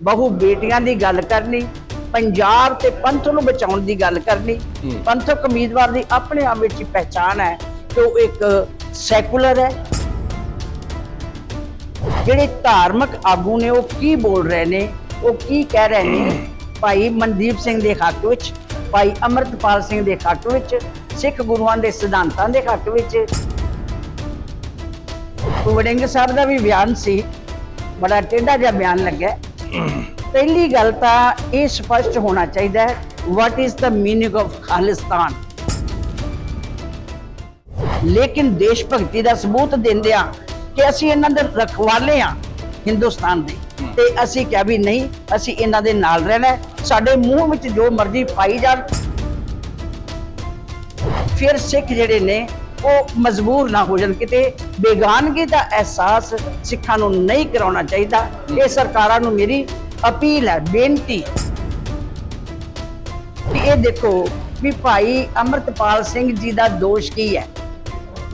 ਬਹੁ ਬੇਟੀਆਂ ਦੀ ਗੱਲ ਕਰਨੀ ਪੰਜਾਬ ਤੇ ਪੰਥ ਨੂੰ ਬਚਾਉਣ ਦੀ ਗੱਲ ਕਰਨੀ। ਪੰਥਕ ਉਮੀਦਵਾਰ ਦੀ ਆਪਣੇ ਆਪ ਵਿੱਚ ਪਹਿਚਾਨ ਹੈ ਕਿ ਉਹ ਇੱਕ ਸੈਕੂਲਰ ਹੈ। ਜਿਹੜੇ ਧਾਰਮਿਕ ਆਗੂ ਨੇ ਉਹ ਕੀ ਬੋਲ ਰਹੇ ਨੇ ਉਹ ਕੀ ਕਹਿ ਰਹੇ ਨੇ ਭਾਈ ਮਨਦੀਪ ਸਿੰਘ ਦੇ ਹੱਕ ਵਿੱਚ ਭਾਈ ਅਮਰਤਪਾਲ ਸਿੰਘ ਦੇ ਹੱਕ ਵਿੱਚ ਸਿੱਖ ਗੁਰੂਆਂ ਦੇ ਸਿਧਾਂਤਾਂ ਦੇ ਹੱਕ ਵਿੱਚ। ਵੜਿੰਗ ਸਾਹਿਬ ਦਾ ਵੀ ਬਿਆਨ ਸੀ ਬੜਾ ਟੇਢਾ ਜਿਹਾ ਬਿਆਨ ਲੱਗਾ ਪਹਿਲੀ ਗੱਲ ਤਾਂ ਇਹ ਸਪਸ਼ਟ ਹੋਣਾ ਚਾਹੀਦਾ ਹੈ what is the meaning of Khalistan? ਲੇਕਿਨ ਦੇਸ਼ ਭਗਤੀ ਦਾ ਸਬੂਤ ਦਿੰਦਿਆਂ ਕਿ ਅਸੀਂ ਇਹਨਾਂ ਦੇ ਰਖਵਾਲੇ ਆ ਹਿੰਦੁਸਤਾਨ ਦੇ। ਤੇ ਅਸੀਂ ਕਿਹਾ ਵੀ ਨਹੀਂ, ਅਸੀਂ ਇਹਨਾਂ ਦੇ ਨਾਲ ਰਹਿਣਾ ਸਾਡੇ ਮੂੰਹ ਵਿੱਚ ਜੋ ਮਰਜ਼ੀ ਪਾਈ ਜਾਣ। ਫਿਰ ਸਿੱਖ ਜਿਹੜੇ ਨੇ ਉਹ ਮਜਬੂਰ ਨਾ ਹੋ ਜਾਣ, ਕਿਤੇ ਬੇਗਾਨਗੀ ਦਾ ਅਹਿਸਾਸ ਸਿੱਖਾਂ ਨੂੰ ਨਹੀਂ ਕਰਾਉਣਾ ਚਾਹੀਦਾ। ਇਹ ਸਰਕਾਰਾਂ ਨੂੰ ਮੇਰੀ ਅਪੀਲ ਹੈ, ਬੇਨਤੀ। ਇਹ ਦੇਖੋ ਵੀ ਭਾਈ ਅਮਰਤਪਾਲ ਸਿੰਘ ਜੀ ਦਾ ਦੋਸ਼ ਕੀ ਹੈ?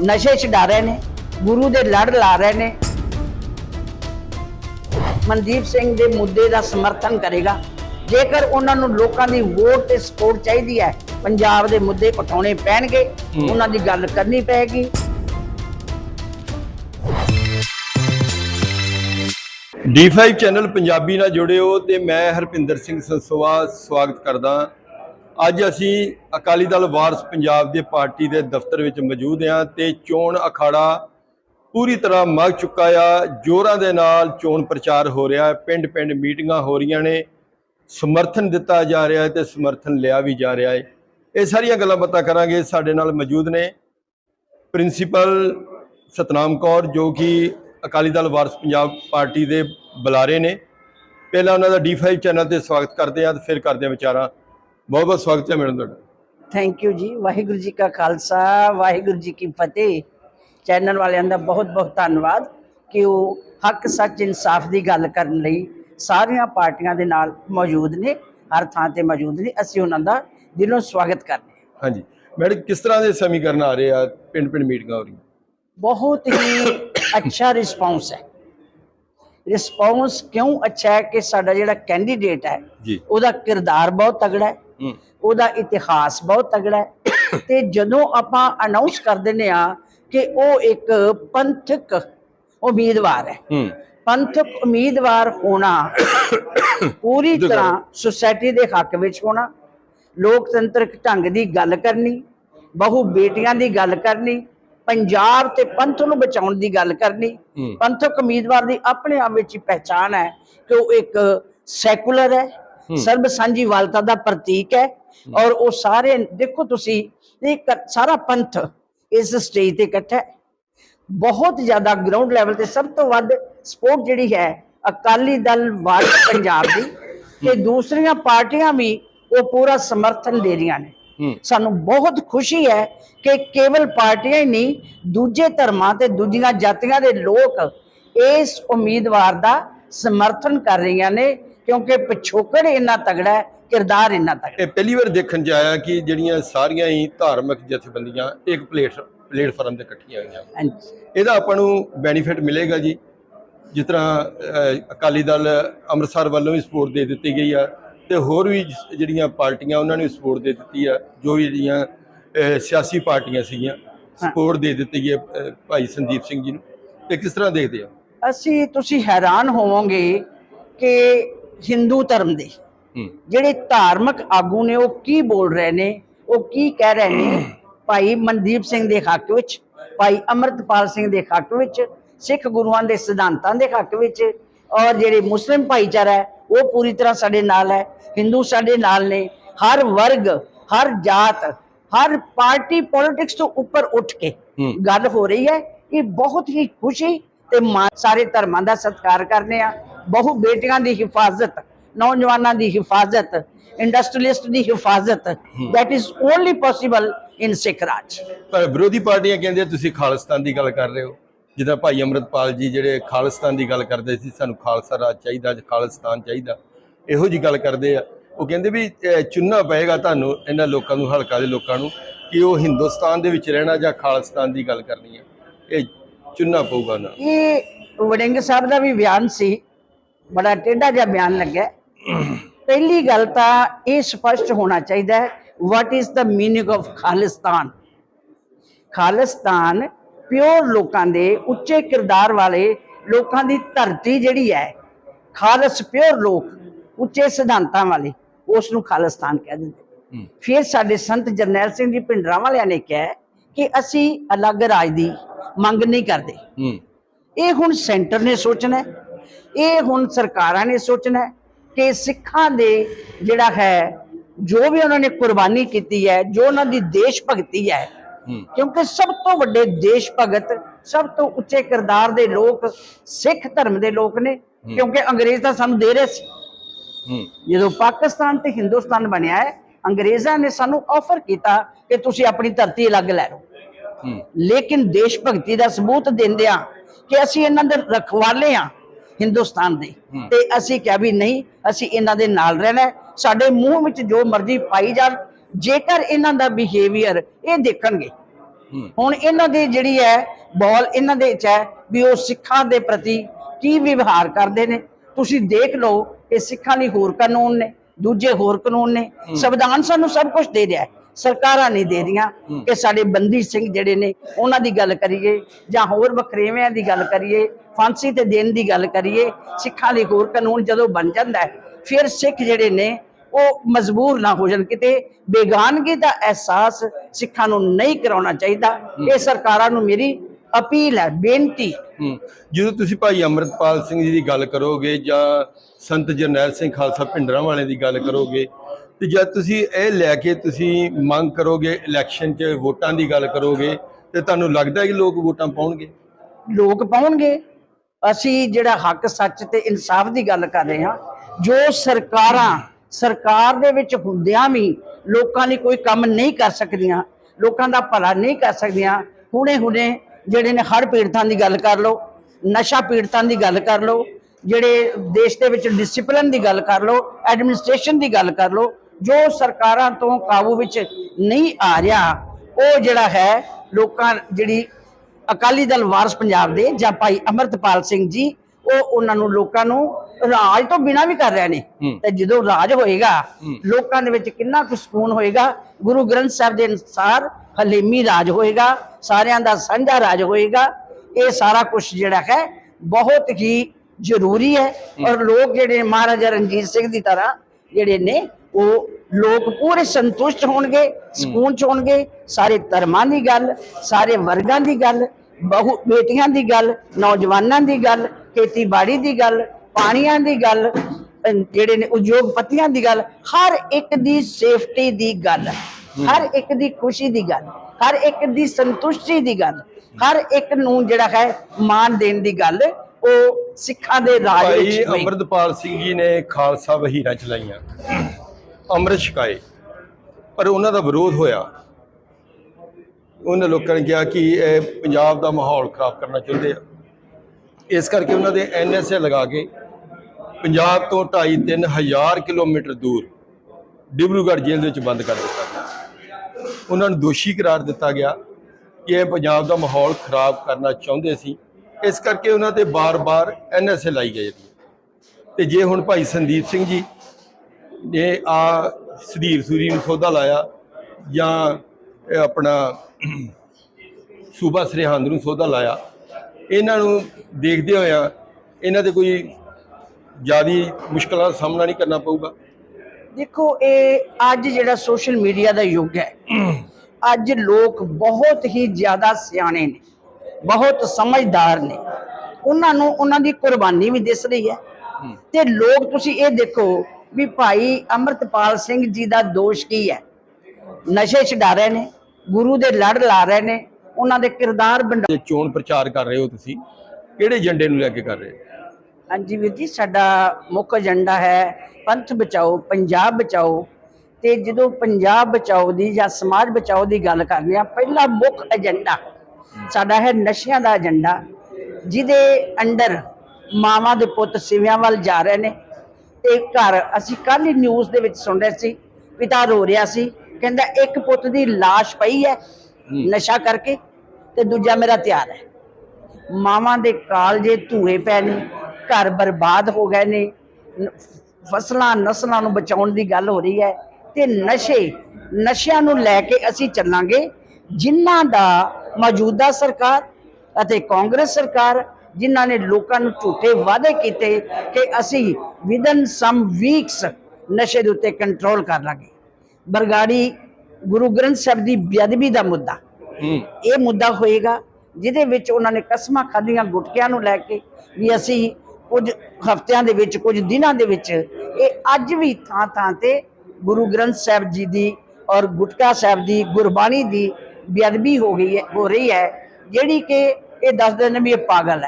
ਨਸ਼ੇ ਛਡਾ ਰਹੇ ਨੇ, ਗੁਰੂ ਦੇ ਲੜ ਲਾ ਰਹੇ ਨੇ। ਮਨਦੀਪ ਸਿੰਘ ਦੇ ਮੁੱਦੇ ਦਾ ਸਮਰਥਨ ਕਰੇਗਾ। ਜੇਕਰ ਉਹਨਾਂ ਨੂੰ ਲੋਕਾਂ ਦੀ ਵੋਟ ਤੇ ਸਪੋਰਟ ਚਾਹੀਦੀ ਹੈ ਪੰਜਾਬ ਦੇ ਮੁੱਦੇ ਉਠਾਉਣੇ ਪੈਣਗੇ। ਉਹਨਾਂ ਦੀ ਗੱਲ ਕਰਨੀ ਪਏਗੀ। D5 ਚੈਨਲ ਪੰਜਾਬੀ ਨਾਲ ਜੁੜਿਓ ਤੇ ਮੈਂ ਹਰਪਿੰਦਰ ਸਿੰਘ ਸੰਸਵਾ ਸਵਾਗਤ ਕਰਦਾ ਅੱਜ ਅਸੀਂ ਅਕਾਲੀ ਦਲ ਵਾਰਸ ਪੰਜਾਬ ਦੇ ਪਾਰਟੀ ਦੇ ਦਫ਼ਤਰ ਵਿੱਚ ਮੌਜੂਦ ਹਾਂ ਤੇ ਚੋਣ ਅਖਾੜਾ ਪੂਰੀ ਤਰ੍ਹਾਂ ਮੱਗ ਚੁੱਕਾ ਆ। ਜੋਰਾਂ ਦੇ ਨਾਲ ਚੋਣ ਪ੍ਰਚਾਰ ਹੋ ਰਿਹਾ ਹੈ ਪਿੰਡ-ਪਿੰਡ ਮੀਟਿੰਗਾਂ ਹੋ ਰਹੀਆਂ ਨੇ ਸਮਰਥਨ ਦਿੱਤਾ ਜਾ ਰਿਹਾ ਹੈ ਤੇ ਸਮਰਥਨ ਲਿਆ ਵੀ ਜਾ ਰਿਹਾ ਹੈ। ਇਹ ਸਾਰੀਆਂ ਗੱਲਾਂ ਬਾਤਾਂ ਕਰਾਂਗੇ। ਸਾਡੇ ਨਾਲ ਮੌਜੂਦ ਨੇ ਪ੍ਰਿੰਸੀਪਲ ਸਤਨਾਮ ਕੌਰ, ਜੋ ਕਿ ਅਕਾਲੀ ਦਲ ਵਾਰਸ ਪੰਜਾਬ ਪਾਰਟੀ ਦੇ ਬੁਲਾਰੇ ਨੇ। ਪਹਿਲਾਂ ਉਹਨਾਂ ਦਾ D5 ਚੈਨਲ ਤੇ ਸਵਾਗਤ ਕਰਦੇ ਹਾਂ ਤੇ ਫਿਰ ਕਰਦੇ ਹਾਂ ਵਿਚਾਰਾਂ। ਬਹੁਤ ਬਹੁਤ ਸਵਾਗਤ ਹੈ ਮੈਡਮ ਤੁਹਾਡਾ। ਥੈਂਕ ਯੂ ਜੀ। ਵਾਹਿਗੁਰੂ ਜੀ ਕਾ ਖਾਲਸਾ, ਵਾਹਿਗੁਰੂ ਜੀ ਕੀ ਫਤਿਹ। ਚੈਨਲ ਵਾਲਿਆਂ ਦਾ ਬਹੁਤ ਬਹੁਤ ਧੰਨਵਾਦ ਕਿ ਉਹ ਹੱਕ, ਸੱਚ, ਇਨਸਾਫ ਦੀ ਗੱਲ ਕਰਨ ਲਈ ਸਾਰੀਆਂ ਪਾਰਟੀਆਂ ਦੇ ਨਾਲ ਮੌਜੂਦ ਨੇ, ਹਰ ਥਾਂ ਤੇ ਮੌਜੂਦ ਨੇ। ਅਸੀਂ ਉਹਨਾਂ ਦਾ ਦਿਲੋਂ ਸਵਾਗਤ ਕਰਦੇ ਹਾਂ। ਹਾਂਜੀ। ਮੈਡਮ ਕਿਸ ਤਰ੍ਹਾਂ ਦੇ ਸਮੀਕਰਨ ਆ ਰਹੇ ਆ? ਪਿੰਡ ਪਿੰਡ ਮੀਟਿੰਗਾਂ ਹੋ ਰਹੀਆਂ। ਬਹੁਤ ਹੀ ਅੱਛਾ ਰਿਸਪੌਂਸ ਹੈ। ਰਿਸਪੌਂਸ ਕਿਉਂ ਅੱਛਾ ਹੈ ਕਿ ਸਾਡਾ ਜਿਹੜਾ ਕੈਂਡੀਡੇਟ ਹੈ ਉਹਦਾ ਕਿਰਦਾਰ ਬਹੁਤ ਤਗੜਾ ਹੈ। ਉਹਦਾ ਇਤਿਹਾਸ ਬਹੁਤ ਤਗੜਾ ਹੈ। ਤੇ ਜਦੋਂ ਆਪਾਂ ਅਨਾਉਂਸ ਕਰ ਦਿੰਦੇ ਆ ਕਿ ਉਹ ਇੱਕ ਪੰਥਕ ਉਮੀਦਵਾਰ ਹੈ। ਪੰਥਕ ਉਮੀਦਵਾਰ ਹੋਣਾ ਪੂਰੀ। ਤਰ੍ਹਾਂ ਸੁਸਾਇਟੀ ਦੇ ਹੱਕ ਵਿੱਚ ਹੋਣਾ। ਲੋਕਤੰਤਰਕ ਢੰਗ ਦੀ ਗੱਲ ਕਰਨੀ ਬਹੁ ਬੇਟੀਆਂ ਦੀ ਗੱਲ ਕਰਨੀ ਪੰਜਾਬ ਤੇ ਪੰਥ ਨੂੰ ਬਚਾਉਣ ਦੀ ਗੱਲ ਕਰਨੀ। ਪੰਥਕ ਉਮੀਦਵਾਰ ਦੀ ਆਪਣੇ ਆਪ ਵਿੱਚ ਹੀ ਪਹਿਚਾਨ ਹੈ ਕਿ ਉਹ ਇੱਕ ਸੈਕੂਲਰ ਹੈ। ਸਰਬ ਸਾਂਝੀਵਾਲਤਾ ਦਾ ਪ੍ਰਤੀਕ ਹੈ ਔਰ ਉਹ ਸਾਰੇ ਦੇਖੋ ਤੁਸੀਂ ਇਹ ਸਾਰਾ ਪੰਥ ਇਸ ਸਟੇਜ ਤੇ ਇਕੱਠਾ ਹੈ ਬਹੁਤ ਜ਼ਿਆਦਾ ਗਰਾਊਂਡ ਲੈਵਲ ਤੇ ਸਭ ਤੋਂ ਵੱਧ ਸਪੋਰਟ ਜਿਹੜੀ ਹੈ ਅਕਾਲੀ ਦਲ ਵਾਰਡ ਪੰਜਾਬ ਦੀ ਤੇ ਦੂਸਰੀਆਂ ਪਾਰਟੀਆਂ ਵੀ ਉਹ ਪੂਰਾ ਸਮਰਥਨ ਦੇ ਰਹੀਆਂ ਨੇ। ਸਾਨੂੰ ਬਹੁਤ ਖੁਸ਼ੀ ਹੈ ਕਿ ਕੇਵਲ ਪਾਰਟੀਆਂ ਹੀ ਨਹੀਂ ਦੂਜੇ ਧਰਮਾਂ ਤੇ ਦੂਜੀਆਂ ਜਾਤੀਆਂ ਦੇ ਲੋਕ ਇਸ ਉਮੀਦਵਾਰ ਦਾ ਸਮਰਥਨ ਕਰ ਰਹੀਆਂ ਨੇ ਕਿਉਂਕਿ ਪਿਛੋਕੜ ਇੰਨਾ ਤਗੜਾ ਹੈ ਕਿਰਦਾਰ ਇੰਨਾ ਤਗੜਾ ਇਹ ਪਹਿਲੀ ਵਾਰ ਦੇਖਣ ਚ ਆਇਆ ਕਿ ਜਿਹੜੀਆਂ ਸਾਰੀਆਂ ਹੀ ਧਾਰਮਿਕ ਜਥੇਬੰਦੀਆਂ ਇੱਕ ਪਲੇਟ ਪਲੇਟਫਾਰਮ ਤੇ ਇਕੱਠੀਆਂ ਹੋਈਆਂ। ਇਹਦਾ ਆਪਾਂ ਨੂੰ ਬੈਨੀਫਿਟ ਮਿਲੇਗਾ ਜੀ। ਜਿਸ ਤਰ੍ਹਾਂ ਅਕਾਲੀ ਦਲ ਅੰਮ੍ਰਿਤਸਰ ਵੱਲੋਂ ਵੀ ਸਪੋਰਟ ਦੇ ਦਿੱਤੀ ਗਈ ਆ। ਤੇ ਹੋਰ ਵੀ ਜਿਹੜੀਆਂ ਪਾਰਟੀਆਂ ਉਹਨਾਂ ਨੂੰ ਸਪੋਰਟ ਦੇ ਦਿੱਤੀ ਆ ਜੋ ਵੀ ਜਿਹੜੀਆਂ ਸਿਆਸੀ ਪਾਰਟੀਆਂ ਸੀਗੀਆਂ ਸਪੋਰਟ ਦੇ ਦਿੱਤੀ ਹੈ, ਭਾਈ ਸੰਦੀਪ ਸਿੰਘ ਜੀ ਨੂੰ। ਤੇ ਕਿਸ ਤਰ੍ਹਾਂ ਦੇਖਦੇ ਆ ਅਸੀਂ ਤੁਸੀਂ ਹੈਰਾਨ ਹੋਵੋਗੇ ਕਿ ਹਿੰਦੂ ਧਰਮ ਦੇ ਜਿਹੜੇ ਧਾਰਮਿਕ ਆਗੂ ਨੇ ਉਹ ਕੀ ਬੋਲ ਰਹੇ ਨੇ ਉਹ ਕੀ ਕਹਿ ਰਹੇ ਨੇ? ਭਾਈ ਮਨਦੀਪ ਸਿੰਘ ਦੇ ਹੱਕ ਵਿੱਚ ਭਾਈ ਅਮਰਤਪਾਲ ਸਿੰਘ ਦੇ ਹੱਕ ਵਿੱਚ ਸਿੱਖ ਗੁਰੂਆਂ ਦੇ ਸਿਧਾਂਤਾਂ ਦੇ ਹੱਕ ਵਿੱਚ ਔਰ ਜਿਹੜੇ ਮੁਸਲਿਮ ਭਾਈਚਾਰਾ ਹੈ ਉਹ ਪੂਰੀ ਤਰ੍ਹਾਂ ਸਾਡੇ ਨਾਲ ਹੈ ਹਿੰਦੂ ਸਾਡੇ ਨਾਲ ਨੇ ਹਰ ਵਰਗ ਹਰ ਜਾਤ ਹਰ ਪਾਰਟੀ ਪੋਲਿਟਿਕਸ ਤੋਂ ਉੱਪਰ ਉੱਠ ਕੇ। ਗੱਲ ਹੋ ਰਹੀ ਹੈ ਇਹ ਬਹੁਤ ਹੀ ਖੁਸ਼ੀ ਤੇ ਸਾਰੇ ਧਰਮਾਂ ਦਾ ਸਤਿਕਾਰ ਕਰਨੇ ਆ ਬਹੁ ਬੇਟੀਆਂ ਦੀ ਹਿਫਾਜ਼ਤ ਨੌਜਵਾਨਾਂ ਦੀ ਹਿਫਾਜ਼ਤ ਇੰਡਸਟਰੀਲਿਸਟ ਦੀ ਹਿਫਾਜ਼ਤ that is only possible in Sikh ਰਾਜ ਪਰ ਵਿਰੋਧੀ ਪਾਰਟੀਆਂ ਕਹਿੰਦੇ ਤੁਸੀਂ ਖਾਲਿਸਤਾਨ ਦੀ ਗੱਲ ਕਰ ਰਹੇ ਹੋ। ਜਿੱਦਾਂ ਭਾਈ ਅਮਰਤਪਾਲ ਜੀ ਜਿਹੜੇ ਖਾਲਿਸਤਾਨ ਦੀ ਗੱਲ ਕਰਦੇ ਸੀ, ਸਾਨੂੰ ਖਾਲਸਾ ਰਾਜ ਚਾਹੀਦਾ ਖਾਲਿਸਤਾਨ ਚਾਹੀਦਾ। ਇਹੋ ਜੀ ਗੱਲ ਕਰਦੇ ਆ। ਉਹ ਕਹਿੰਦੇ ਵੀ ਚੁੰਨਾ ਪਏਗਾ ਤੁਹਾਨੂੰ ਇਹਨਾਂ ਲੋਕਾਂ ਨੂੰ, ਹਲਕਾ ਦੇ ਲੋਕਾਂ ਨੂੰ, ਕਿ ਉਹ ਹਿੰਦੁਸਤਾਨ ਦੇ ਵਿੱਚ ਰਹਿਣਾ ਜਾਂ ਖਾਲਿਸਤਾਨ ਦੀ ਗੱਲ ਕਰਨੀ ਹੈ ਇਹ ਚੁੰਨਾ ਪਊਗਾ ਨਾ। ਇਹ ਵੜਿੰਗ ਸਾਹਿਬ ਦਾ ਵੀ ਬਿਆਨ ਸੀ। ਬੜਾ ਟੇਢਾ ਜਿਹਾ ਬਿਆਨ ਲੱਗਿਆ। ਪਹਿਲੀ ਗੱਲ ਤਾਂ ਇਹ ਸਪਸ਼ਟ ਹੋਣਾ ਚਾਹੀਦਾ ਹੈ what is the meaning of Khalistan? Khalistan pure ਲੋਕਾਂ ਦੇ ਉੱਚੇ ਕਿਰਦਾਰ ਵਾਲੇ ਲੋਕਾਂ ਦੀ ਧਰਤੀ ਜਿਹੜੀ ਹੈ ਖਾਲਸ ਪਿਓਰ ਲੋਕ ਉੱਚੇ ਸਿਧਾਂਤਾਂ ਵਾਲੇ ਉਸ ਨੂੰ ਖਾਲਿਸਤਾਨ ਕਹਿ ਦਿੰਦੇ। ਫਿਰ ਸਾਡੇ ਸੰਤ ਜਰਨੈਲ ਸਿੰਘ ਜੀ ਭਿੰਡਰਾਂ ਵਾਲਿਆਂ ਨੇ ਕਿਹਾ ਕਿ ਅਸੀਂ ਅਲੱਗ ਰਾਜ ਦੀ ਮੰਗ ਨਹੀਂ ਕਰਦੇ। ਇਹ ਹੁਣ ਸੈਂਟਰ ਨੇ ਸੋਚਣਾ ਇਹ ਹੁਣ ਸਰਕਾਰਾਂ ਨੇ ਸੋਚਣਾ ਕਿ ਸਿੱਖਾਂ ਦੇ ਜਿਹੜਾ ਹੈ ਜੋ ਵੀ ਉਹਨਾਂ ਨੇ ਕੁਰਬਾਨੀ ਕੀਤੀ ਹੈ ਜੋ ਉਹਨਾਂ ਦੀ ਦੇਸ਼ ਭਗਤੀ ਹੂੰ ਕਿਉਂਕਿ ਸਭ ਤੋਂ ਵੱਡੇ ਦੇਸ਼ ਭਗਤ ਸਭ ਤੋਂ ਉੱਚੇ ਕਿਰਦਾਰ ਦੇ ਲੋਕ ਸਿੱਖ ਧਰਮ ਦੇ ਲੋਕ ਨੇ ਕਿਉਂਕਿ ਅੰਗਰੇਜ਼ ਤਾਂ ਸਾਨੂੰ ਦੇ ਰਹੇ ਸੀ। ਜਦੋਂ ਪਾਕਿਸਤਾਨ ਤੇ ਹਿੰਦੁਸਤਾਨ ਬਣਿਆ ਹੈ ਅੰਗਰੇਜ਼ਾਂ ਨੇ ਸਾਨੂੰ ਆਫਰ ਕੀਤਾ ਕਿ ਤੁਸੀਂ ਆਪਣੀ ਧਰਤੀ ਅਲੱਗ ਲੈ ਲਓ। ਲੇਕਿਨ ਦੇਸ਼ ਭਗਤੀ ਦਾ ਸਬੂਤ ਦਿੰਦਿਆਂ ਕਿ ਅਸੀਂ ਇਹਨਾਂ ਦੇ ਰਖਵਾਲੇ ਆ ਹਿੰਦੁਸਤਾਨ ਦੇ। ਤੇ ਅਸੀਂ ਕਿਹਾ ਵੀ ਨਹੀਂ ਅਸੀਂ ਇਹਨਾਂ ਦੇ ਨਾਲ ਰਹਿਣਾ। ਸਾਡੇ ਮੂੰਹ ਵਿੱਚ ਜੋ ਮਰਜ਼ੀ ਪਾਈ ਜਾਣ ਜੇਕਰ ਇਹਨਾਂ ਦਾ ਬਿਹੇਵੀਅਰ ਇਹ ਦੇਖਣਗੇ ਹੁਣ ਇਹਨਾਂ ਦੀ ਜਿਹੜੀ ਹੈ ਬੋਲ ਇਹਨਾਂ ਦੇ ਵਿੱਚ ਹੈ ਵੀ ਉਹ ਸਿੱਖਾਂ ਦੇ ਪ੍ਰਤੀ ਕੀ ਵਿਵਹਾਰ ਕਰਦੇ ਨੇ। ਤੁਸੀਂ ਦੇਖ ਲਓ ਕਿ ਸਿੱਖਾਂ ਲਈ ਹੋਰ ਕਾਨੂੰਨ ਨੇ ਦੂਜੇ ਹੋਰ ਕਾਨੂੰਨ ਨੇ। ਸੰਵਿਧਾਨ ਸਾਨੂੰ ਸਭ ਕੁਝ ਦੇ ਰਿਹਾ ਹੈ। ਸਰਕਾਰਾਂ ਨਹੀਂ ਦੇ ਰਹੀਆਂ। ਕਿ ਸਾਡੇ ਬੰਦੀ ਸਿੰਘ ਜਿਹੜੇ ਨੇ ਉਹਨਾਂ ਦੀ ਗੱਲ ਕਰੀਏ ਜਾਂ ਹੋਰ ਵਖਰੇਵਿਆਂ ਦੀ ਗੱਲ ਕਰੀਏ ਫਾਂਸੀ ਤੇ ਦੇਣ ਦੀ ਗੱਲ ਕਰੀਏ ਸਿੱਖਾਂ ਲਈ ਹੋਰ ਕਾਨੂੰਨ ਜਦੋਂ ਬਣ ਜਾਂਦਾ ਹੈ ਫਿਰ ਸਿੱਖ ਜਿਹੜੇ ਨੇ ਉਹ ਮਜਬੂਰ ਨਾ ਹੋ ਜਾਣ ਕਿਤੇ ਬੇਗਾਨਗੀ ਦਾ ਅਹਿਸਾਸ ਸਿੱਖਾਂ ਨੂੰ ਨਹੀਂ ਕਰਾਉਣਾ ਚਾਹੀਦਾ। ਇਹ ਸਰਕਾਰਾਂ ਨੂੰ ਮੇਰੀ ਅਪੀਲ ਹੈ ਬੇਨਤੀ। ਜਦੋਂ ਤੁਸੀਂ ਭਾਈ ਅਮਰਤਪਾਲ ਸਿੰਘ ਜੀ ਦੀ ਗੱਲ ਕਰੋਗੇ ਜਾਂ ਸੰਤ ਜਰਨੈਲ ਸਿੰਘ ਖਾਲਸਾ ਭਿੰਡਰਾਂ ਵਾਲੇ ਦੀ ਗੱਲ ਕਰੋਗੇ ਤੇ ਜਦ ਤੁਸੀਂ ਇਹ ਲੈ ਕੇ ਤੁਸੀਂ ਮੰਗ ਕਰੋਗੇ ਇਲੈਕਸ਼ਨ 'ਚ ਵੋਟਾਂ ਦੀ ਗੱਲ ਕਰੋਗੇ ਤੇ ਤੁਹਾਨੂੰ ਲੱਗਦਾ ਹੈ ਕਿ ਲੋਕ ਵੋਟਾਂ ਪਾਉਣਗੇ? ਲੋਕ ਪਾਉਣਗੇ। ਅਸੀਂ ਜਿਹੜਾ ਹੱਕ ਸੱਚ ਤੇ ਇਨਸਾਫ ਦੀ ਗੱਲ ਕਰ ਰਹੇ ਹਾਂ ਜੋ ਸਰਕਾਰਾਂ ਸਰਕਾਰ ਦੇ ਵਿੱਚ ਹੁੰਦਿਆਂ ਵੀ ਲੋਕਾਂ ਲਈ ਕੋਈ ਕੰਮ ਨਹੀਂ ਕਰ ਸਕਦੀਆਂ, ਲੋਕਾਂ ਦਾ ਭਲਾ ਨਹੀਂ ਕਰ ਸਕਦੀਆਂ ਹੁਣੇ ਹੁਣੇ ਜਿਹੜੇ ਨੇ ਹੜ੍ਹ ਪੀੜਤਾਂ ਦੀ ਗੱਲ ਕਰ ਲਓ, ਨਸ਼ਾ ਪੀੜਤਾਂ ਦੀ ਗੱਲ ਕਰ ਲਓ, ਜਿਹੜੇ ਦੇਸ਼ ਦੇ ਵਿੱਚ ਡਿਸਪਲਿਨ ਦੀ ਗੱਲ ਕਰ ਲਓ ਐਡਮਿਨਿਸਟ੍ਰੇਸ਼ਨ ਦੀ ਗੱਲ ਕਰ ਲਓ, ਜੋ ਸਰਕਾਰਾਂ ਤੋਂ ਕਾਬੂ ਵਿੱਚ ਨਹੀਂ ਆ ਰਿਹਾ, ਉਹ ਜਿਹੜਾ ਹੈ ਲੋਕਾਂ ਜਿਹੜੀ ਅਕਾਲੀ ਦਲ ਵਾਰਸ ਪੰਜਾਬ ਦੇ ਜਾਂ ਭਾਈ ਅਮਰਤਪਾਲ ਸਿੰਘ ਜੀ ਉਹ ਉਹਨਾਂ ਨੂੰ ਲੋਕਾਂ ਨੂੰ ਰਾਜ ਤੋਂ ਬਿਨਾ ਵੀ ਕਰ ਰਹੇ ਨੇ। ਤੇ ਜਦੋਂ ਰਾਜ ਹੋਏਗਾ। ਲੋਕਾਂ ਦੇ ਵਿੱਚ ਕਿੰਨਾ ਕੁ ਸਕੂਨ ਹੋਏਗਾ? ਗੁਰੂ ਗ੍ਰੰਥ ਸਾਹਿਬ ਦੇ ਅਨੁਸਾਰ ਹਲੀਮੀ ਰਾਜ ਹੋਏਗਾ ਸਾਰਿਆਂ ਦਾ ਸਾਂਝਾ ਰਾਜ ਹੋਏਗਾ। ਇਹ ਸਾਰਾ ਕੁਝ ਜਿਹੜਾ ਹੈ ਬਹੁਤ ਹੀ ਜ਼ਰੂਰੀ ਹੈ। ਔਰ ਲੋਕ ਜਿਹੜੇ ਮਹਾਰਾਜਾ ਰਣਜੀਤ ਸਿੰਘ ਦੀ ਤਰ੍ਹਾਂ ਜਿਹੜੇ ਨੇ ਉਹ ਲੋਕ ਪੂਰੇ ਸੰਤੁਸ਼ਟ ਹੋਣਗੇ ਸਕੂਨ ਚ ਹੋਣਗੇ। ਸਾਰੇ ਧਰਮਾਂ ਦੀ ਗੱਲ ਸਾਰੇ ਵਰਗਾਂ ਦੀ ਗੱਲ ਬਹੁ ਬੇਟੀਆਂ ਦੀ ਗੱਲ ਨੌਜਵਾਨਾਂ ਦੀ ਗੱਲ ਖੇਤੀਬਾੜੀ ਦੀ ਗੱਲ ਪਾਣੀਆਂ ਦੀ ਗੱਲ ਜਿਹੜੇ ਨੇ ਉਦਯੋਗਪਤੀਆਂ ਦੀ ਗੱਲ ਹਰ ਇੱਕ ਦੀ ਸੇਫਟੀ ਦੀ ਗੱਲ ਹਰ ਇੱਕ ਦੀ ਖੁਸ਼ੀ ਦੀ ਗੱਲ ਹਰ ਇੱਕ ਦੀ ਸੰਤੁਸ਼ਟੀ ਦੀ ਗੱਲ ਹਰ ਇੱਕ ਨੂੰ ਜਿਹੜਾ ਹੈ ਮਾਨ ਦੇਣ ਦੀ ਗੱਲ ਉਹ ਸਿੱਖਾਂ ਦੇ ਰਾਜ ਭਾਈ ਵਿੱਚ ਹੋਈ। ਅਮਰਤਪਾਲ ਸਿੰਘ ਜੀ ਨੇ ਖਾਲਸਾ ਵਹੀਰਾਂ ਚਲਾਈਆਂ। ਅੰਮ੍ਰਿਤ ਛਕਾਏ। ਪਰ ਉਹਨਾਂ ਦਾ ਵਿਰੋਧ ਹੋਇਆ। ਉਹਨਾਂ ਲੋਕਾਂ ਨੇ ਕਿਹਾ ਕਿ ਇਹ ਪੰਜਾਬ ਦਾ ਮਾਹੌਲ ਖਰਾਬ ਕਰਨਾ ਚਾਹੁੰਦੇ ਆ। ਇਸ ਕਰਕੇ ਉਹਨਾਂ ਦੇ ਐਨਐਸਏ ਲਗਾ ਕੇ ਪੰਜਾਬ ਤੋਂ 2.5 ਹਜ਼ਾਰ ਕਿਲੋਮੀਟਰ ਦੂਰ ਡਿਬਰੂਗੜ੍ਹ ਜੇਲ੍ਹ ਦੇ ਵਿੱਚ ਬੰਦ ਕਰ ਦਿੱਤਾ ਗਿਆ। ਉਹਨਾਂ ਨੂੰ ਦੋਸ਼ੀ ਕਰਾਰ ਦਿੱਤਾ ਗਿਆ ਕਿ ਇਹ ਪੰਜਾਬ ਦਾ ਮਾਹੌਲ ਖਰਾਬ ਕਰਨਾ ਚਾਹੁੰਦੇ ਸੀ। ਇਸ ਕਰਕੇ ਉਹਨਾਂ ਤੇ ਬਾਰ-ਬਾਰ ਐਨਐਸਏ ਲਾਈ ਗਈ ਜੀ ਤੇ ਜੇ ਹੁਣ ਭਾਈ ਸੰਦੀਪ ਸਿੰਘ ਜੀ ਨੇ ਆ ਸੁਧੀਰ ਸੂਰੀ ਨੂੰ ਸੌਦਾ ਲਾਇਆ ਜਾਂ ਆਪਣਾ ਸੂਬਾ ਸਰਹੰਦ ਨੂੰ ਸੌਦਾ ਲਾਇਆ ਇਹਨਾਂ ਨੂੰ ਦੇਖਦੇ ਹੋਇਆ ਇਹਨਾਂ ਤੇ ਕੋਈ ਜਿਆਦੀ ਮੁਸ਼ਕਲਾਂ ਦਾ ਸਾਹਮਣਾ ਨਹੀਂ ਕਰਨਾ ਪਊਗਾ। ਦੇਖੋ ਇਹ ਅੱਜ ਜਿਹੜਾ ਸੋਸ਼ਲ ਮੀਡੀਆ ਦਾ ਯੁੱਗ ਹੈ ਅੱਜ ਲੋਕ ਬਹੁਤ ਹੀ ਜ਼ਿਆਦਾ ਸਿਆਣੇ ਨੇ ਬਹੁਤ ਸਮਝਦਾਰ ਨੇ। ਉਹਨਾਂ ਨੂੰ ਉਹਨਾਂ ਦੀ ਕੁਰਬਾਨੀ ਵੀ ਦਿਸ ਰਹੀ ਹੈ। ਤੇ ਲੋਕ ਤੁਸੀਂ ਇਹ ਦੇਖੋ ਵੀ ਭਾਈ ਅਮਰਤਪਾਲ ਸਿੰਘ ਜੀ ਦਾ ਦੋਸ਼ ਕੀ ਹੈ? ਨਸ਼ੇ ਛਡਾ ਰਹੇ ਨੇ ਗੁਰੂ ਦੇ ਲੜ ਲਾ ਰਹੇ ਨੇ ਉਹਨਾਂ ਦੇ ਕਿਰਦਾਰ ਬੰਦਾ ਤੇ ਚੋਣ ਪ੍ਰਚਾਰ ਕਰ ਰਹੇ ਹੋ ਤੁਸੀਂ। ਕਿਹੜੇ ਏਜੰਡੇ ਨੂੰ ਲੈ ਕੇ ਕਰ ਰਹੇ ਹੋ? ਹਾਂਜੀ ਵੀਰ ਜੀ ਸਾਡਾ ਮੁੱਖ ਏਜੰਡਾ ਹੈ ਪੰਥ ਬਚਾਓ ਪੰਜਾਬ ਬਚਾਓ। ਤੇ ਜਦੋਂ ਪੰਜਾਬ ਬਚਾਓ ਦੀ ਜਾਂ ਸਮਾਜ ਬਚਾਓ ਦੀ ਗੱਲ ਕਰਨੀ ਆ ਪਹਿਲਾ ਮੁੱਖ ਏਜੰਡਾ ਸਾਡਾ ਹੈ ਨਸ਼ਿਆਂ ਦਾ ਏਜੰਡਾ ਜਿਹਦੇ ਅੰਡਰ ਮਾਵਾਂ ਦੇ ਪੁੱਤ ਸਿਵਿਆਂ ਵੱਲ ਜਾ ਰਹੇ ਨੇ। ਤੇ ਘਰ ਅਸੀਂ ਕੱਲ ਹੀ ਨਿਊਜ਼ ਦੇ ਵਿੱਚ ਸੁਣ ਰਹੇ ਸੀ ਪਿਤਾ ਰੋ ਰਿਹਾ ਸੀ ਕਹਿੰਦਾ ਇੱਕ ਪੁੱਤ ਦੀ ਲਾਸ਼ ਪਈ ਹੈ ਨਸ਼ਾ ਕਰਕੇ ਤੇ ਦੂਜਾ ਮੇਰਾ ਤਿਆਰ ਹੈ। ਮਾਵਾਂ ਦੇ ਕਾਲਜੇ ਧੂਏ ਪੈ ਨੇ, ਘਰ ਬਰਬਾਦ ਹੋ ਗਏ ਨੇ ਫਸਲਾਂ ਨਸਲਾਂ ਨੂੰ ਬਚਾਉਣ ਦੀ ਗੱਲ ਹੋ ਰਹੀ ਹੈ ਤੇ ਨਸ਼ੇ, ਨਸ਼ਿਆਂ ਨੂੰ ਲੈ ਕੇ ਅਸੀਂ ਚੱਲਾਂਗੇ, ਜਿਨ੍ਹਾਂ ਦਾ ਮੌਜੂਦਾ ਸਰਕਾਰ ਅਤੇ ਕਾਂਗਰਸ ਸਰਕਾਰ, ਜਿਨ੍ਹਾਂ ਨੇ ਲੋਕਾਂ ਨੂੰ ਝੂਠੇ ਵਾਅਦੇ ਕੀਤੇ ਕਿ ਅਸੀਂ ਵਿਦਨ ਸਮ ਵੀਕਸ ਨਸ਼ੇ ਦੇ ਉੱਤੇ ਕੰਟਰੋਲ ਕਰ ਲਾਂਗੇ। ਬਰਗਾੜੀ ਗੁਰੂ ਗ੍ਰੰਥ ਸਾਹਿਬ ਦੀ ਬੇਅਦਬੀ ਦਾ ਮੁੱਦਾ। ਇਹ ਮੁੱਦਾ ਹੋਏਗਾ ਜਿਹਦੇ ਵਿੱਚ ਉਹਨਾਂ ਨੇ ਕਸਮਾਂ ਖਾਧੀਆਂ ਗੁਟਕਿਆਂ ਨੂੰ ਲੈ ਕੇ ਵੀ ਅਸੀਂ ਕੁਝ ਹਫ਼ਤਿਆਂ ਦੇ ਵਿੱਚ ਕੁਝ ਦਿਨਾਂ ਦੇ ਵਿੱਚ ਇਹ ਅੱਜ ਵੀ ਥਾਂ ਥਾਂ ਤੇ ਗੁਰੂ ਗ੍ਰੰਥ ਸਾਹਿਬ ਜੀ ਦੀ ਔਰ ਗੁਟਕਾ ਸਾਹਿਬ ਦੀ ਗੁਰਬਾਣੀ ਦੀ ਬੇਅਦਬੀ ਹੋ ਗਈ ਹੈ ਹੋ ਰਹੀ ਹੈ ਜਿਹੜੀ ਕਿ ਇਹ ਦੱਸਦੇ ਨੇ ਵੀ ਇਹ ਪਾਗਲ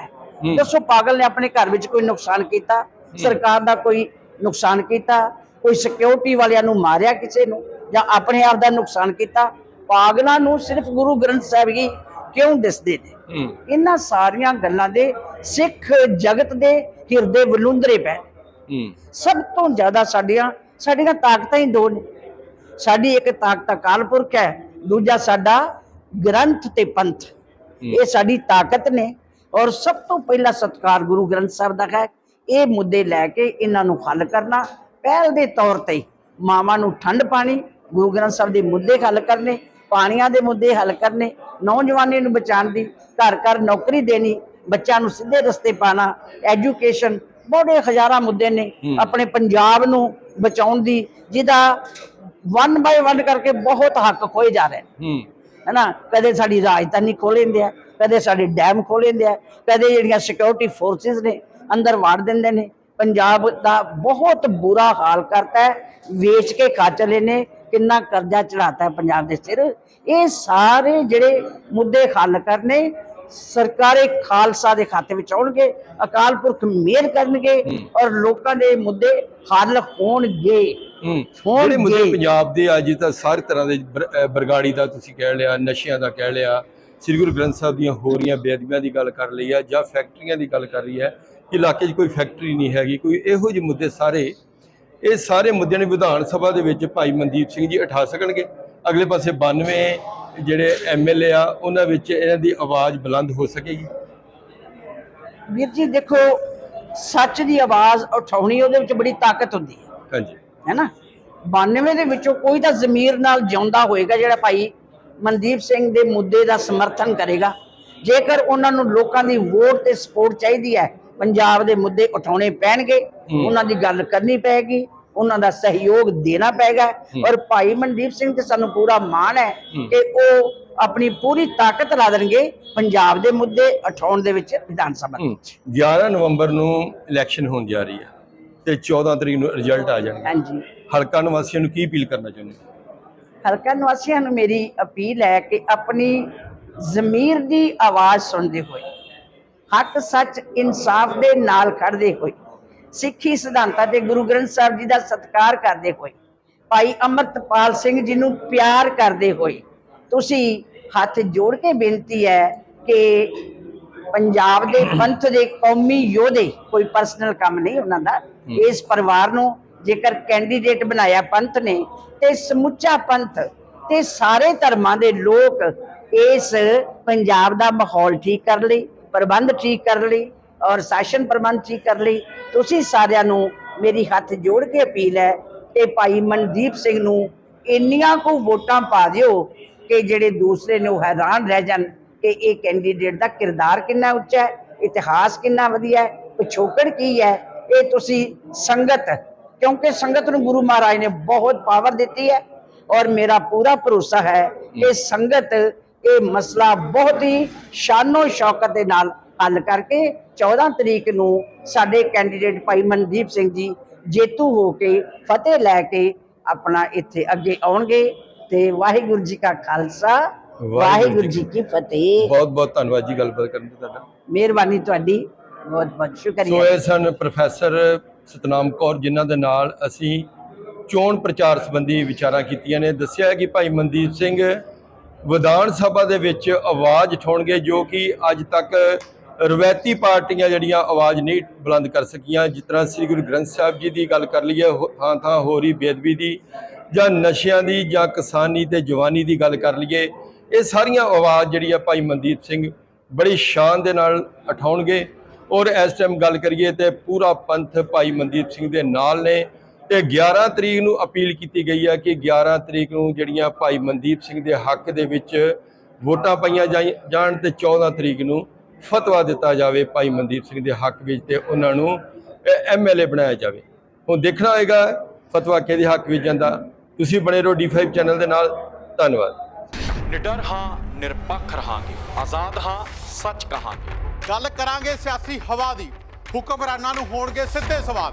ਹੂੰ। ਦੱਸੋ ਪਾਗਲ ਨੇ ਆਪਣੇ ਘਰ ਵਿੱਚ ਕੋਈ ਨੁਕਸਾਨ ਕੀਤਾ? ਸਰਕਾਰ ਦਾ ਕੋਈ ਨੁਕਸਾਨ ਕੀਤਾ? ਕੋਈ ਸਿਕਿਉਰਿਟੀ ਵਾਲਿਆਂ ਨੂੰ ਮਾਰਿਆ ਕਿਸੇ ਨੂੰ? ਜਾਂ ਆਪਣੇ ਆਪ ਦਾ ਨੁਕਸਾਨ ਕੀਤਾ ਪਾਗਲਾਂ ਨੂੰ ਸਿਰਫ ਗੁਰੂ ਗ੍ਰੰਥ ਸਾਹਿਬ ਹੀ ਕਿਉਂ ਦਿਸਦੇ ਨੇ? ਇਹਨਾਂ ਸਾਰੀਆਂ ਗੱਲਾਂ ਦੇ ਸਿੱਖ ਜਗਤ ਦੇ ਹਿਰਦੇ ਵਲੂੰਦਰੇ ਪੈ ਸਭ ਤੋਂ ਜ਼ਿਆਦਾ ਸਾਡੀਆਂ ਸਾਡੀਆਂ ਤਾਕਤਾਂ ਹੀ ਦੋ ਨੇ। ਸਾਡੀ ਇੱਕ ਤਾਕਤ ਅਕਾਲ ਪੁਰਖ ਹੈ ਦੂਜਾ ਸਾਡਾ ਗ੍ਰੰਥ ਤੇ ਪੰਥ। ਇਹ ਸਾਡੀ ਤਾਕਤ ਨੇ ਔਰ ਸਭ ਤੋਂ ਪਹਿਲਾ ਸਤਕਾਰ ਗੁਰੂ ਗ੍ਰੰਥ ਸਾਹਿਬ ਦਾ ਹੈ। ਇਹ ਮੁੱਦੇ ਲੈ ਕੇ ਇਹਨਾਂ ਨੂੰ ਹੱਲ ਕਰਨਾ ਪਹਿਲ ਦੇ ਤੌਰ ਤੇ ਮਾਵਾਂ ਨੂੰ ਠੰਡ ਪਾਣੀ ਗੁਰੂ ਗ੍ਰੰਥ ਸਾਹਿਬ ਦੇ ਮੁੱਦੇ ਹੱਲ ਕਰਨੇ ਪਾਣੀਆਂ ਦੇ ਮੁੱਦੇ ਹੱਲ ਕਰਨੇ ਨੌਜਵਾਨੀ ਨੂੰ ਬਚਾਉਣ ਦੀ ਘਰ ਘਰ ਨੌਕਰੀ ਦੇਣੀ ਬੱਚਿਆਂ ਨੂੰ ਸਿੱਧੇ ਰਸਤੇ ਪਾਣਾ ਐਜੂਕੇਸ਼ਨ ਬੜੇ ਹਜ਼ਾਰਾਂ ਮੁੱਦੇ ਨੇ ਆਪਣੇ ਪੰਜਾਬ ਨੂੰ ਬਚਾਉਣ ਦੀ ਜਿਹਦਾ ਵਨ ਬਾਈ ਵਨ ਕਰਕੇ ਬਹੁਤ ਹੱਕ ਖੋਏ ਜਾ ਰਹੇ ਨੇ। ਹੂੰ। ਹੈਨਾ? ਕਦੇ ਸਾਡੀ ਰਾਜਧਾਨੀ ਖੋਲ੍ਹ ਆ ਕਦੇ ਸਾਡੇ ਡੈਮ ਖੋਲ੍ਹ ਆ ਕਦੇ ਜਿਹੜੀਆਂ ਸਿਕਿਉਰਿਟੀ ਫੋਰਸਿਸ ਨੇ ਅੰਦਰ ਵਾੜ ਦਿੰਦੇ ਨੇ। ਪੰਜਾਬ ਦਾ ਬਹੁਤ ਬੁਰਾ ਹਾਲ ਕਰਤਾ ਹੈ ਵੇਚ ਕੇ ਖਾ ਚਲੇ ਨੇ ਕਿੰਨਾ ਕਰਜ਼ਾ ਚੜਾਤਾ ਹੈ ਪੰਜਾਬ ਦੇ ਸਿਰ ਇਹ ਸਾਰੇ ਜਿਹੜੇ ਮੁੱਦੇ ਹੱਲ ਕਰਨੇ ਸਰਕਾਰੇ ਖਾਲਸਾ ਦੇ ਖਾਤੇ ਵਿੱਚ ਆਉਣਗੇ ਅਕਾਲ ਪੁਰਖ ਮਿਹਰ ਕਰਨਗੇ ਔਰ ਲੋਕਾਂ ਦੇ ਮੁੱਦੇ ਹੱਲ ਹੋਣਗੇ। ਜਿਹੜੇ ਮੁੱਦੇ ਪੰਜਾਬ ਦੇ ਅੱਜ ਤਾਂ ਸਾਰੇ ਤਰ੍ਹਾਂ ਦੇ ਬਰਗਾੜੀ ਦਾ ਤੁਸੀਂ ਕਹਿ ਲਿਆ ਨਸ਼ਿਆਂ ਦਾ ਕਹਿ ਲਿਆ ਸ੍ਰੀ ਗੁਰੂ ਗ੍ਰੰਥ ਸਾਹਿਬ ਦੀਆਂ ਹੋ ਰਹੀਆਂ ਬੇਅਦਬੀਆਂ ਦੀ ਗੱਲ ਕਰ ਲਈ ਹੈ ਜਾਂ ਫੈਕਟਰੀਆਂ ਦੀ ਗੱਲ ਕਰ ਰਹੀ ਹੈ ਇਲਾਕੇ 'ਚ ਕੋਈ ਫੈਕਟਰੀ ਨਹੀਂ ਹੈਗੀ ਕੋਈ ਇਹੋ ਜਿਹੇ ਮੁੱਦੇ ਸਾਰੇ ਇਹ ਸਾਰੇ ਮੁੱਦਿਆਂ ਨੂੰ ਵਿਧਾਨ ਸਭਾ ਦੇ ਵਿੱਚ ਭਾਈ ਮਨਦੀਪ ਸਿੰਘ ਜੀ ਉਠਾ ਸਕਣਗੇ। ਅਗਲੇ ਪਾਸੇ 92 ਜਿਹੜੇ ਐਮਐਲਏ ਆ ਉਹਨਾਂ ਵਿੱਚ ਇਹਨਾਂ ਦੀ ਆਵਾਜ਼ ਬੁਲੰਦ ਹੋ ਸਕੇਗੀ। ਵੀਰ ਜੀ ਦੇਖੋ ਸੱਚ ਦੀ ਆਵਾਜ਼ ਉਠਾਉਣੀ ਉਹਦੇ ਵਿੱਚ ਬੜੀ ਤਾਕਤ ਹੁੰਦੀ ਹੈ। ਹਾਂਜੀ। ਹੈਨਾ 92 ਦੇ ਵਿੱਚੋਂ ਕੋਈ ਤਾਂ ਜ਼ਮੀਰ ਨਾਲ ਜਿਉਂਦਾ ਹੋਏਗਾ ਜਿਹੜਾ ਭਾਈ ਮਨਦੀਪ ਸਿੰਘ ਦੇ ਮੁੱਦੇ ਦਾ ਸਮਰਥਨ ਕਰੇਗਾ। ਜੇਕਰ ਉਹਨਾਂ ਨੂੰ ਲੋਕਾਂ ਦੀ ਵੋਟ ਤੇ ਸਪੋਰਟ ਚਾਹੀਦੀ ਹੈ ਪੰਜਾਬ ਦੇ ਮੁੱਦੇ ਉਠਾਉਣੇ ਪੈਣਗੇ ਉਹਨਾਂ ਦੀ ਗੱਲ ਕਰਨੀ ਪਏਗੀ ਉਹਨਾਂ ਦਾ ਸਹਿਯੋਗ ਦੇਣਾ ਪਏਗਾ ਔਰ ਭਾਈ ਮਨਦੀਪ ਸਿੰਘ ਤੇ ਸਾਨੂੰ ਪੂਰਾ ਮਾਣ ਹੈ ਕਿ ਉਹ ਆਪਣੀ ਪੂਰੀ ਤਾਕਤ ਲਾ ਦੇਣਗੇ ਪੰਜਾਬ ਦੇ ਮੁੱਦੇ ਉਠਾਉਣ ਦੇ ਵਿੱਚ ਵਿਧਾਨ ਸਭਾ ਦੇ ਹੂੰ। 11 ਨਵੰਬਰ ਨੂੰ ਇਲੈਕਸ਼ਨ ਹੋਣ ਜਾ ਰਹੀ ਹੈ ਤੇ 14 ਤਰੀਕ ਨੂੰ ਰਿਜ਼ਲਟ ਆ ਜਾਣਗੇ। ਹਾਂਜੀ। ਹਲਕਾ ਨਿਵਾਸੀਆਂ ਨੂੰ ਕੀ ਅਪੀਲ ਕਰਨਾ ਚਾਹੁੰਦੇ ਹਲਕਾ ਨਿਵਾਸੀਆਂ ਨੂੰ ਮੇਰੀ ਅਪੀਲ ਹੈ ਕਿ ਆਪਣੀ ਜ਼ਮੀਰ ਦੀ ਆਵਾਜ਼ ਸੁਣਦੇ ਹੋਏ ਹੱਕ ਸੱਚ ਇਨਸਾਫ ਦੇ ਨਾਲ ਖੜਦੇ ਹੋਏ ਸਿੱਖੀ ਸਿਧਾਂਤਾਂ ਤੇ ਗੁਰੂ ਗ੍ਰੰਥ ਸਾਹਿਬ ਜੀ ਦਾ ਸਤਿਕਾਰ ਕਰਦੇ ਹੋਏ ਭਾਈ ਅਮਰਤਪਾਲ ਸਿੰਘ ਜੀ ਨੂੰ ਪਿਆਰ ਕਰਦੇ ਹੋਏ ਤੁਸੀਂ ਹੱਥ ਜੋੜ ਕੇ ਬੇਨਤੀ ਹੈ ਕਿ ਪੰਜਾਬ ਦੇ ਪੰਥ ਦੇ ਕੌਮੀ ਯੋਧੇ ਕੋਈ ਪਰਸਨਲ ਕੰਮ ਨਹੀਂ ਉਹਨਾਂ ਦਾ ਇਸ ਪਰਿਵਾਰ ਨੂੰ ਜੇਕਰ ਕੈਂਡੀਡੇਟ ਬਣਾਇਆ ਪੰਥ ਨੇ ਤੇ ਸਮੁੱਚਾ ਪੰਥ ਤੇ ਸਾਰੇ ਧਰਮਾਂ ਦੇ ਲੋਕ ਇਸ ਪੰਜਾਬ ਦਾ ਮਾਹੌਲ ਠੀਕ ਕਰ ਲਈ ਪ੍ਰਬੰਧ ਠੀਕ ਕਰ ਲਈ ਔਰ ਸ਼ਾਸਨ ਪ੍ਰਬੰਧ ਠੀਕ ਕਰ ਲਈ ਤੁਸੀਂ ਸਾਰਿਆਂ ਨੂੰ ਮੇਰੀ ਹੱਥ ਜੋੜ ਕੇ ਅਪੀਲ ਹੈ ਕਿ ਭਾਈ ਮਨਦੀਪ ਸਿੰਘ ਨੂੰ ਇੰਨੀਆਂ ਕੁ ਵੋਟਾਂ ਪਾ ਦਿਓ ਕਿ ਜਿਹੜੇ ਦੂਸਰੇ ਨੇ ਉਹ ਹੈਰਾਨ ਰਹਿ ਜਾਣ ਕਿ ਇਹ ਕੈਂਡੀਡੇਟ ਦਾ ਕਿਰਦਾਰ ਕਿੰਨਾ ਉੱਚਾ ਹੈ ਇਤਿਹਾਸ ਕਿੰਨਾ ਵਧੀਆ ਹੈ ਪਿਛੋਕੜ ਕੀ ਹੈ ਇਹ ਤੁਸੀਂ ਸੰਗਤ ਕਿਉਂਕਿ ਸੰਗਤ ਨੂੰ ਗੁਰੂ ਮਹਾਰਾਜ ਨੇ ਬਹੁਤ ਪਾਵਰ ਦਿੱਤੀ ਹੈ ਔਰ ਮੇਰਾ ਪੂਰਾ ਭਰੋਸਾ ਹੈ। ਕਿ ਸੰਗਤ ਇਹ ਮਸਲਾ ਬਹੁਤ ਹੀ ਸ਼ਾਨੋ ਸ਼ੌਕਤ ਦੇ ਨਾਲ ਹੱਲ ਕਰਕੇ 14 ਤਰੀਕ ਨੂੰ ਸਾਡੇ ਕੈਂਡੀਡੇਟ ਭਾਈ ਮਨਦੀਪ ਸਿੰਘ ਜੀ ਜੇਤੂ ਹੋ ਕੇ ਫਤਿਹ ਲੈ ਕੇ ਆਪਣਾ ਇੱਥੇ ਅੱਗੇ ਆਉਣਗੇ ਤੇ ਵਾਹਿਗੁਰੂ ਜੀ ਕਾ ਖਾਲਸਾ ਵਾਹਿਗੁਰੂ ਜੀ ਕੀ ਫਤਿਹ। ਬਹੁਤ ਬਹੁਤ ਧੰਨਵਾਦ ਜੀ ਗੱਲਬਾਤ ਕਰਨ ਦਾ ਤੁਹਾਡਾ। ਮਿਹਰਬਾਨੀ ਤੁਹਾਡੀ ਬਹੁਤ ਬਹੁਤ ਸੋ ਸ਼ੁਕਰੀਆ ਇਹ ਸਨ ਪ੍ਰੋਫੈਸਰ ਸਤਨਾਮ ਕੌਰ ਜਿਨ੍ਹਾਂ ਦੇ ਨਾਲ ਅਸੀਂ ਚੋਣ ਪ੍ਰਚਾਰ ਸੰਬੰਧੀ ਵਿਚਾਰਾਂ ਕੀਤੀਆਂ ਨੇ। ਦੱਸਿਆ ਕਿ ਭਾਈ ਮਨਦੀਪ ਸਿੰਘ ਵਿਧਾਨ ਸਭਾ ਦੇ ਵਿੱਚ ਆਵਾਜ਼ ਉਠਾਉਣਗੇ ਜੋ ਕਿ ਅੱਜ ਤੱਕ ਰਵਾਇਤੀ ਪਾਰਟੀਆਂ ਜਿਹੜੀਆਂ ਆਵਾਜ਼ ਨਹੀਂ ਬੁਲੰਦ ਕਰ ਸਕੀਆਂ। ਜਿਸ ਤਰ੍ਹਾਂ ਸ੍ਰੀ ਗੁਰੂ ਗ੍ਰੰਥ ਸਾਹਿਬ ਜੀ ਦੀ ਗੱਲ ਕਰ ਲਈਏ, ਹੋ- ਥਾਂ ਥਾਂ ਹੋ ਰਹੀ ਬੇਅਦਬੀ ਦੀ ਜਾਂ ਨਸ਼ਿਆਂ ਦੀ ਜਾਂ ਕਿਸਾਨੀ ਤੇ ਜਵਾਨੀ ਦੀ ਗੱਲ ਕਰ ਲਈਏ, ਇਹ ਸਾਰੀਆਂ ਆਵਾਜ਼ ਜਿਹੜੀ ਆ ਭਾਈ ਮਨਦੀਪ ਸਿੰਘ ਬੜੀ ਸ਼ਾਨ ਦੇ ਨਾਲ ਉਠਾਉਣਗੇ। ਔਰ ਇਸ ਟਾਈਮ ਗੱਲ ਕਰੀਏ ਤੇ ਪੂਰਾ ਪੰਥ ਭਾਈ ਮਨਦੀਪ ਸਿੰਘ ਦੇ ਨਾਲ ਨੇ। ਤੇ 11 ਤਰੀਕ ਨੂੰ ਅਪੀਲ ਕੀਤੀ ਗਈ ਹੈ ਕਿ 11 ਤਰੀਕ ਨੂੰ ਜਿਹੜੀਆਂ ਭਾਈ ਮਨਦੀਪ ਸਿੰਘ ਦੇ ਹੱਕ ਦੇ ਵਿੱਚ ਵੋਟਾਂ ਪਾਈਆਂ ਜਾਈ- ਜਾਣ ਤੇ 14 ਤਰੀਕ ਨੂੰ ਫਤਵਾ ਦਿੱਤਾ ਜਾਵੇ ਭਾਈ ਮਨਦੀਪ ਸਿੰਘ ਦੇ ਹੱਕ ਵਿੱਚ ਤੇ ਉਹਨਾਂ ਨੂੰ ਐਮਐਲਏ ਬਣਾਇਆ ਜਾਵੇ। ਹੁਣ ਦੇਖਣਾ ਹੋਏਗਾ ਫਤਵਾ ਕਿਹਦੇ ਹੱਕ ਵਿੱਚ ਜਾਂਦਾ। ਤੁਸੀਂ ਬਣੇ ਰਹੋ D5 ਚੈਨਲ ਦੇ ਨਾਲ। ਧੰਨਵਾਦ। ਨਿਡਰ ਹਾਂ ਨਿਰਪੱਖ ਰਹਾਂਗੇ। ਆਜ਼ਾਦ ਹਾਂ ਸੱਚ ਕਹਾਂਗੇ। ਗੱਲ ਕਰਾਂਗੇ ਸਿਆਸੀ ਹਵਾ ਦੀ। ਹੁਕਮਰਾਨਾਂ ਨੂੰ ਹੋਣਗੇ ਸਿੱਧੇ ਸਵਾਲ।